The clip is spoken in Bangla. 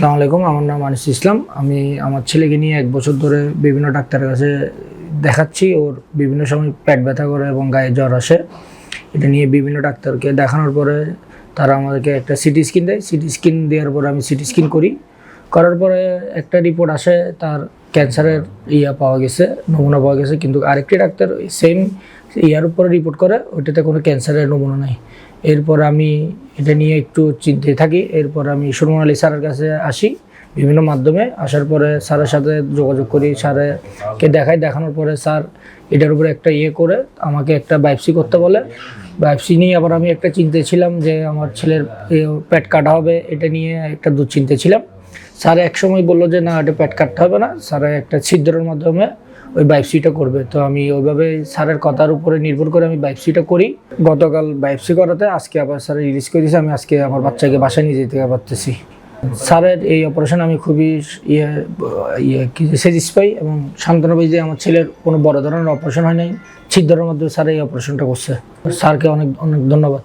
আসসালামু আলাইকুম, আমার নাম আনিস ইসলাম। আমি আমার ছেলেকে নিয়ে এক বছর ধরে বিভিন্ন ডাক্তারের কাছে দেখাচ্ছি। ওর বিভিন্ন সময় পেট ব্যথা করে এবং গায়ে জ্বর আসে। এটা নিয়ে বিভিন্ন ডাক্তারকে দেখানোর পরে তারা আমাদেরকে একটা সিটি স্ক্যান দেয়। সিটি স্ক্যান দেওয়ার পরে আমি সিটি স্ক্যান করি। করার পরে একটা রিপোর্ট আসে, তার ক্যান্সারের ইয়া পাওয়া গেছে, নমুনা পাওয়া গেছে। কিন্তু আরেকটি ডাক্তার সেম ইয়ার উপরে রিপোর্ট করে, ওইটাতে কোনো ক্যান্সারের নমুনা নাই। এরপর আমি এটা নিয়ে একটু চিন্তায় থাকি। এরপর আমি সুরমান আলী স্যারের কাছে আসি বিভিন্ন মাধ্যমে। আসার পরে স্যারের সাথে যোগাযোগ করি স্যারকে দেখাই দেখানোর পরে স্যার এটার উপরে একটা ইয়ে করে আমাকে একটা বাইপসি করতে বলে। বাইপসি নিয়ে আবার আমি একটা চিন্তায় ছিলাম যে আমার ছেলের পেট কাটা হবে, এটা নিয়ে একটা দুশ্চিন্তে ছিলাম। স্যার এক সময় বলল যে, না, এটা পেট কাটতে হবে না। স্যার একটা ছিদ্রের মাধ্যমে ওই বাইপসিটা করবে। তো আমি ওইভাবে স্যারের কথার উপরে নির্ভর করে আমি বাইপসিটা করি। গতকাল বাইপসি করাতে আজকে আবার স্যার রিলিজ করে দিয়েছে, আমি আজকে আমার বাচ্চাকে বাসায় নিয়ে যেতে পারতেছি। স্যারের এই অপারেশন আমি খুবই ইয়ে ইয়ে সেজিস পাই এবং সান্ত্বনা পাই যে আমার ছেলের কোনো বড় ধরনের অপারেশন হয় নাই। ছিদ্রের মধ্যে স্যার এই অপারেশনটা করছে। স্যারকে অনেক অনেক ধন্যবাদ।